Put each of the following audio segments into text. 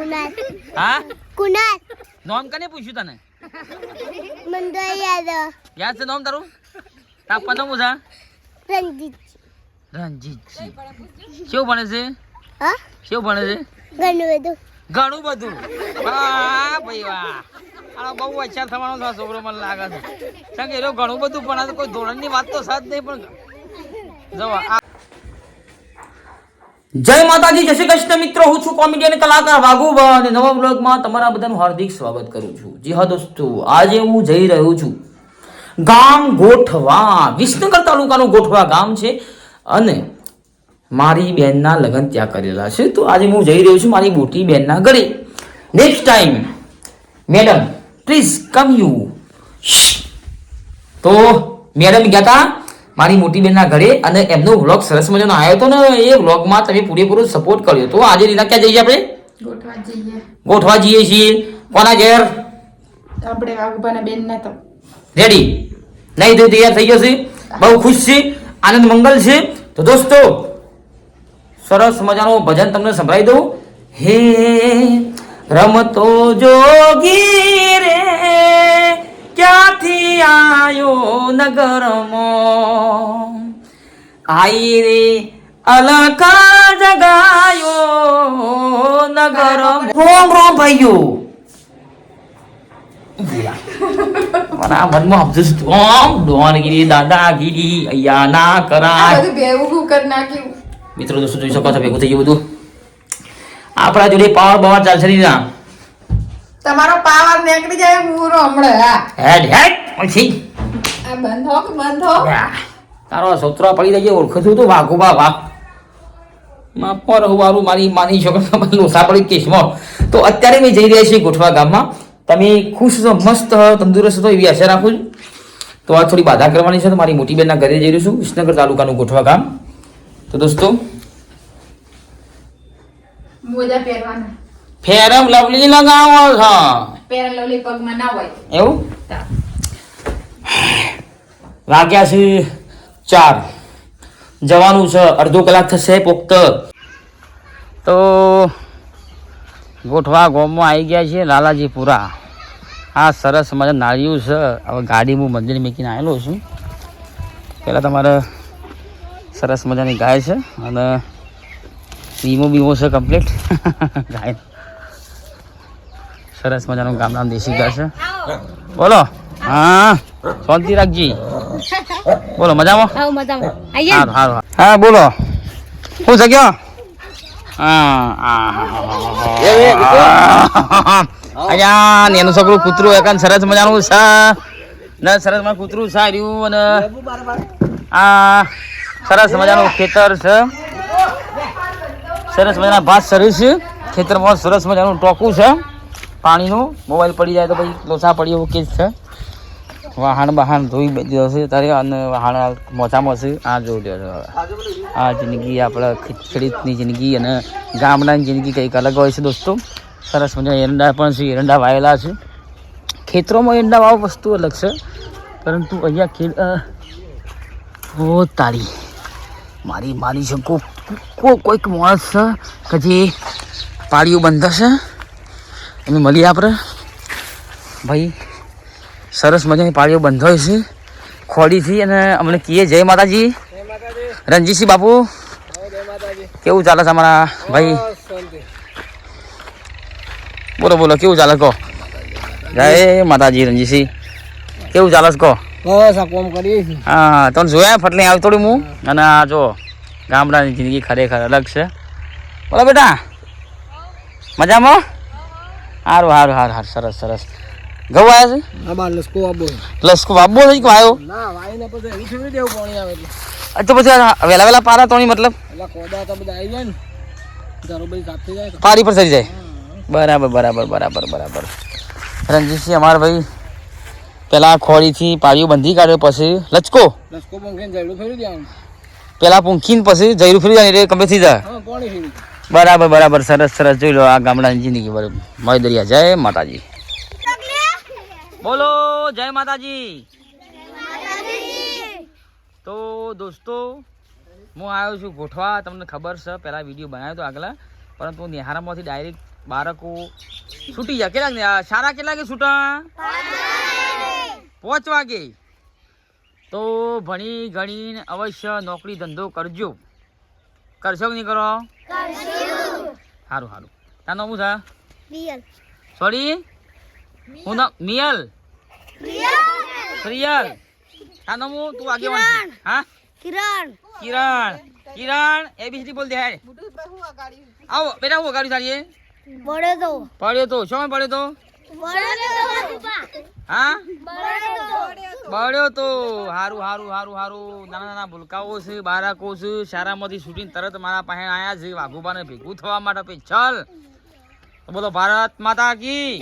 કુનાલ હા? કુનાલ નામ કને પૂછ્યું તને? મને યાદ યાદ છે નોમ તારું? તાપ પનમ છે રંજીત રણજીતજી. કેવું ભણે છે? હા? કેવું ભણે છે? ઘણું બધું. ઘણું બધું. હા ભાઈ વાહ. આ બહુ અચ્છા થવાનો છે છોકરો મને લાગે છે. કારણ કે એ ઘણું બધું પણ કોઈ ધોરણની વાત તો સાથ નહીં પણ જો આ જય માતાજી, જય શ્રી કૃષ્ણ મિત્રો. હું છું કોમેડિયન કલાકાર વાઘુબા અને નવા બ્લોગમાં તમારા બધાનું હાર્દિક સ્વાગત કરું છું. જી હા દોસ્તો, આજે હું જઈ રહ્યો છું ગામ ગોઠવા, વિસનગર તાલુકાનું ગોઠવા ગામ છે અને મારી બેનના લગ્ન ત્યાં કરેલા છે. તો આજે હું જઈ રહ્યો છું મારી મોટી બહેનના ઘરે. Next time madam please come you તો મેડમ ગયા હતા મારી મોટી બેનના ઘરે અને એમનો વ્લોગ સરસ મજાનો આવ્યો હતો ને એ વ્લોગમાં તમે પૂરેપૂરો સપોર્ટ કર્યો. તો આજે રીના ક્યાં જઈએ આપણે? ગોઠવા જઈએ. છીએ. કોના ઘેર? આપણે આગબાના બેન ના તો. રેડી નહીં તો તૈયાર થઈ ગયો છે બહુ ખુશ છે. આનંદ મંગલ છે. તો દોસ્તો સરસ મજાનું ભજન તમને સંભળાવી દઉં. હે રમતો જોગી રે. ક્યાંથી આયો નગરમાં. આઈ રે અલકા જગાયો નગર રોમ રોમ ભાઈઓ. મારા મનમાં સમજુ છું ઓમ ડોનગીરી દાદાગીરી અહીંયા ના કરાય. બધું ભેગું કરી નાખ્યું. મિત્રો દોસ્તો જોઈ શકો છો ભેગું થઈ ગયું બધું. આપણા જોડે પાવર બાવર ચાલશે નહીં ના તમારો પાવર નીકળી જાય હું હમણાં હા. હેડ હેડ પછી આ બંધો કે બંધો? તારો સોતરા પડી જાય ઓળખતું તો વાઘો બાવા માં પર હવારું મારી માની શકો છો લોસા પડી કેસમાં તો અત્યારે મેં જઈ રહ્યા છીએ ગોઠવા ગામમાં. તમે ખુશ છો મસ્ત તંદુરસ્ત છો એવી આશા રાખું છું. તો આ થોડી બાધા કરવાની છે તો મારી મોટી બેનના ઘરે જઈ રહ્યો છું વિસનગર તાલુકાનું ગોઠવા ગામ. તો દોસ્તો. મોજા પહેરવાના. ફેરમ લવલી લગાવો છો. ફેરમ લવલી પગમાં ના હોય. એવું? વાગ્યા છે ચાર. જવાનું છે અડધો કલાક થશે પોક્ત. તો ગોઠવા ગોમમાં આવી ગયા છે લાલાજીપુરા. આ સરસ મજા નાળિયું છે. હવે ગાડી હું મંદિર મૂકીને આવેલો છું. પહેલાં તમારે સરસ મજાની ગાય છે અને વીમો બીમો છે કમ્પ્લીટ ગાય. સરસ મજાનું ગામડાનું દેશી ઘર છે. બોલો. હા. શાંતિ રાખજી. બોલો મજામાં? હા બોલો. શું છે કયો? અહીંયા નેનું છોકરું કૂતરું એક સરસ મજાનું છે. ને સરસ મજાનું કૂતરું સાર્યું અને આ સરસ મજાનું ખેતર છે. સરસ મજાના ભાત સરસ છે. ખેતરમાં સરસ મજાનું ટોકું છે. પાણીનું મોબાઈલ પડી જાય તો પછી લોસા પડી એવું કેસ છે. વાહન બહાન ધોઈ બધી છે. તારે અને વાહન મોચામાં છે. આ જોઈ હવે. આ જિંદગી આપણે ખેડૂતની જિંદગી અને ગામડાની જિંદગી કંઈક અલગ હોય છે દોસ્તો. સરસ મજા એરંડા પણ છે. એરંડા વાયેલા છે. ખેતરોમાં એરંડા વાવ વસ્તુ અલગ છે. પરંતુ અહીંયા ખેડ ઓ તારી મારી મારી છે કોઈક માણસ છે કે જે બંધ બંધાશે એને મળીએ આપણે. ભાઈ સરસ મજાની પાળીઓ બંધાય છે. ખોડીથી અને અમને કહીએ જય માતાજી. રણજીતસિંહ બાપુ કેવું ચાલે છે અમારા ભાઈ? બોલો બોલો કેવું ચાલે કહો? જય માતાજી રણજીતસિંહ. કેવું ચાલે છે કહો? બસ આ કોમ કરીએ હા તમે જોયા ફટલી આવી થોડી હું અને આ જો ગામડાની જિંદગી ખરેખર અલગ છે. બોલો બેટા મજામાં? સારું સારું સારું સારું સરસ સરસ. ઘઉં આવ્યા છે? આ લસકો વાબો લસકો થઈ ગયો આવ્યો ના વાઈને પછી એવી છોડી દેવું પાણી આવે એટલે. તો પછી આ વહેલા વહેલા પારા તોણી મતલબ? એટલે કોદા તો બધા આવી જાય ને. બધી જાય પારી પર સરી જાય? બરાબર બરાબર બરાબર બરાબર. રણજીતસિંહ અમારા ભાઈ પેલા ખોડીથી પાળીઓ બંધી કાઢ્યો પછી લચકો. લચકો પંખીને જયડું ફેરી દેવાનું. પેલા પૂંખીને પછી જયરું ફરી જાય એટલે કમ્પ્લીટ થઈ જાય. હા બરાબર બરાબર. સરસ સરસ. જોઈ લો, આ ગામડાની જિંદગી બરાબર. મય દરિયા. જય માતાજી. બોલો, જય માતાજી. તો દોસ્તો, હું આવ્યો છું ગોઠવા. તમને ખબર છે, પહેલાં વીડિયો બનાવ્યો હતો આગલા. પરંતુ નિહારામાંથી ડાયરેક્ટ બાળકો છૂટી જાય કેટલા ને? સારા કેટલા કે છૂટા? પાંચ વાગે. તો ભણી ગણીને અવશ્ય નોકરી ધંધો કરજો. કરશો કે નહીં કરો? સારું સારું તાનું શું છે? રિયલ. સોરી? હું નામ મિયલ. પ્રિયલ. તાનું હું તું આગેવાન છે. હા? કિરણ. કિરણ. કિરણ એબીસીડી બોલ દે હે આવો બેટા હું ગાડી સારી બડે તો. પડ્યો તો. શું પડ્યો તો? હા? બળ્યો તો. હારું હારું હારું હારું. નાના નાના ભૂલકાઓ છે બાળકો છે. શાળામાંથી છૂટીને તરત મારા પાસે આયા છે. વાઘુબાને ભેગું થવા માટે પછી ચલ. તો બોલો ભારત માતા કી?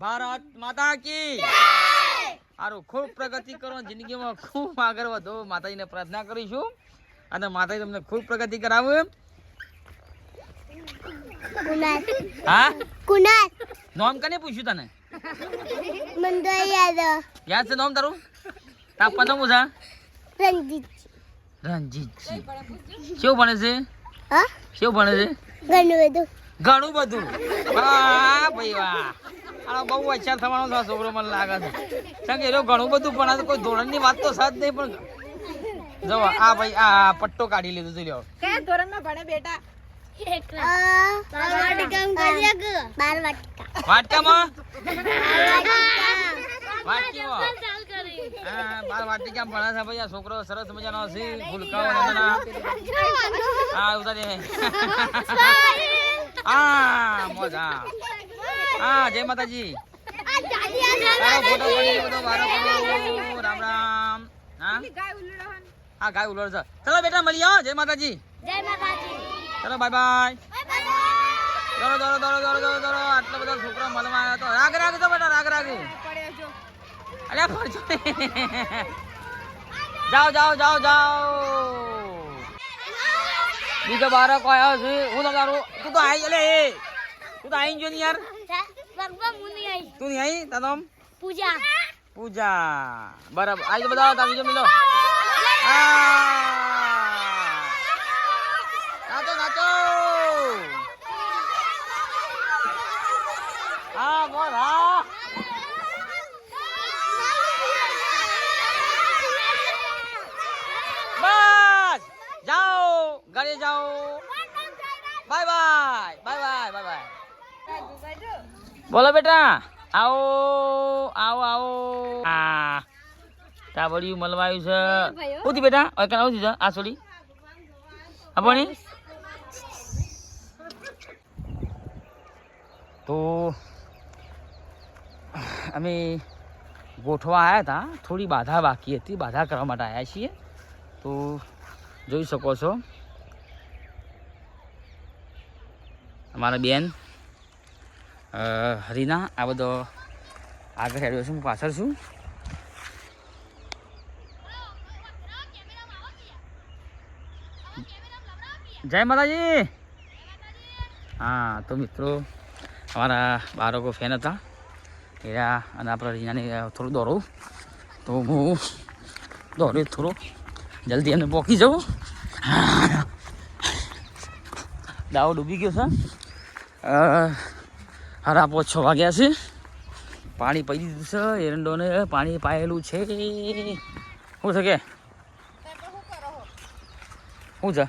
ભારત માતા કી? સારું ખૂબ પ્રગતિ કરો. જિંદગીમાં ખૂબ આગળ વધો. માતાજીને પ્રાર્થના કરીશું. અને માતાજી તમને ખૂબ પ્રગતિ કરાવે. હા? કુનાલ. નોમ કને પૂછ્યું તને? મને યાદ યાદ છે નોમ તારું? તાપા નોમ છે રંજીત રંજીતજી કેવું ભણે છે? હા? કેવું ભણે છે? ઘણું બધું. ઘણું બધું. હા ભાઈ વાહ. આ બહુ અચ્છા થવાનો છે છોકરો મને લાગે છે. કારણ કે એ ઘણું બધું પણ આ તો કોઈ ધોરણની વાત તો સાથ નહીં પણ જો આ ભાઈ આ પટ્ટો કાઢી લીધો છે લ્યો. કયા ધોરણમાં ભણે બેટા? બાર વાટિકા બાર વાટિકા વાટકામાં? વાટકીમાં? હા બાર વાટિકા ભણે છે ભાઈ આ છોકરો સરસ મજાનો છે ભૂલકાઓ નાના હા ઉતારે હા મોજ હા. જય માતાજી. ફોટો પડી બધો વારો કરો. રામ રામ. હા? હા ગાય ઉલડ છે ચલો બેટા મળીએ હો. જય માતાજી. જય માતાજી. ચલો બાય બાય દોડો દોડો દોડો દોડો દોડો દોડો. આટલા બધા છોકરા મળવા આવ્યા તો. રાગ રાગ તો બેટા રાગ રાગ અરે ફરજો. જાઓ જાઓ જાઓ જાઓ. બીજો બાળક આવ્યો છે. હું તારું તું તો આવી એટલે એ. તું તો આવી ગયો ને યાર. આઈ તું નહીં આવી તારો? પૂજા. પૂજા. બરાબર. આજે બધા તારી જો મિલો. નાચો નાચો હા બોલ હા બસ જાઓ ઘરે જાઓ bye bye bye bye bye bye બોલો બેટા, આવો આવો આવો. આ તાબડિયું મળવાયું છે. ઉધી બેટા હવે આવું ઉધી આ છોડી આપણી તો અમે ગોઠવા આવ્યા હતા, થોડી બાધા બાકી હતી, બાધા કરવા માટે આવ્યા છીએ. તો જોઈ શકો છો. અમારા બેન હરીના, આ બધો આગળ હેડ્યો છું, હું પાછળ છું. જય માતાજી. હા, તો મિત્રો, અમારા બાળકો ફેન હતા. એરા અને આપણે રીનાને થોડું દોડું તો હું દોડ્યો થોડું. જલ્દી એમને પોકી જાઉં દાવો ડૂબી ગયો છે. હારા પાંચ છ વાગ્યા છે. પાણી પડી દીધું છે એરંડોને પાણી પાયેલું છે. શું છે કે? શું છે?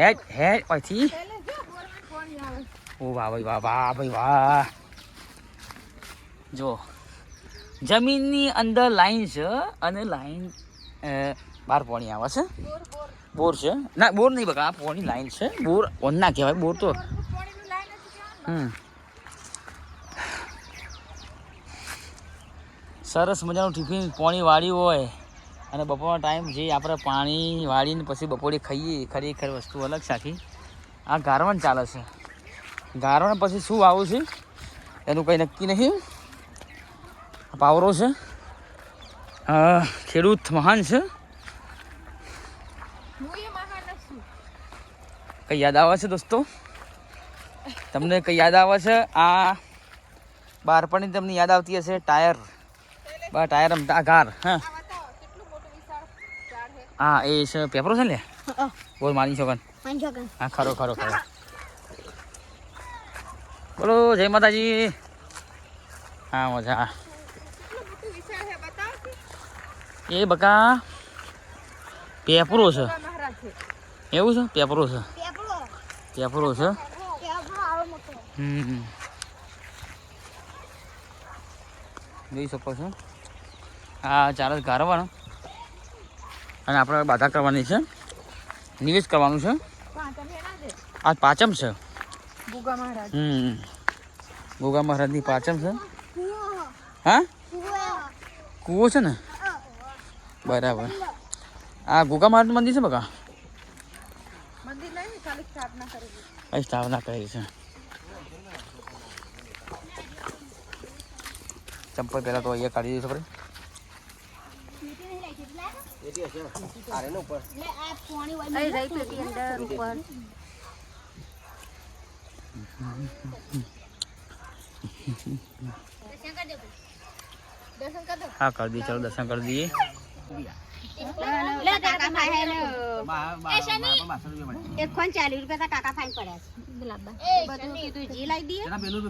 હેડ હેડ પછી. ઓ વાહ ભાઈ વાહ વાહ ભાઈ વાહ. જો જમીનની અંદર લાઈન છે અને લાઈન બહાર પાણી આવે છે. બોર છે? ના બોર નહીં બકા આ પોણી લાઈન છે. બોર ઓન ના કહેવાય બોર તો સરસ મજાનું ટિફિન પાણી વાળ્યું હોય અને બપોરનો ટાઈમ જે આપણે પાણી વાળીને પછી બપોરે ખાઈએ ખરેખર વસ્તુ અલગ સાખી આ ગારવણ ચાલે છે. ગારવણ પછી શું આવું છે? એનું કંઈ નક્કી નહીં પાવરો છે. ખેડૂત મહાન છે. કઈ યાદ આવે છે દોસ્તો? તમને કઈ યાદ આવે છે? આ બારપણની તમને યાદ આવતી હશે ટાયર. બા ટાયર આ ગાર હા હા એ છે પેપરો છે ને લે? બોલ માની છો હા ખરો ખરો ખરો. બોલો જય માતાજી. હા મજા. એ બકા પેપરો છે. એવું છે? પેપરો છે. પેપરો છે. જોઈ શકો છો. આ ચાર જ ગારવાનો અને આપણે બાધા કરવાની છે. નિવેશ કરવાનું છે. આ પાચમ છે. હમ. ગોગા મહારાજની પાચમ છે. હા? કૂવો છે ને? બરાબર. આ ગોગા મહારાજનું મંદિર છે બકા? કરેલી. સ્થાપના કરી છે. ચંપલ પહેલાં તો અહીંયા કાઢી દઈશું આપણે. હા કરી દઈએ ચાલો દર્શન કરી દઈએ. ચાલીસ રૂપિયા કાકા ફાઈન પડ્યા છે. પેલું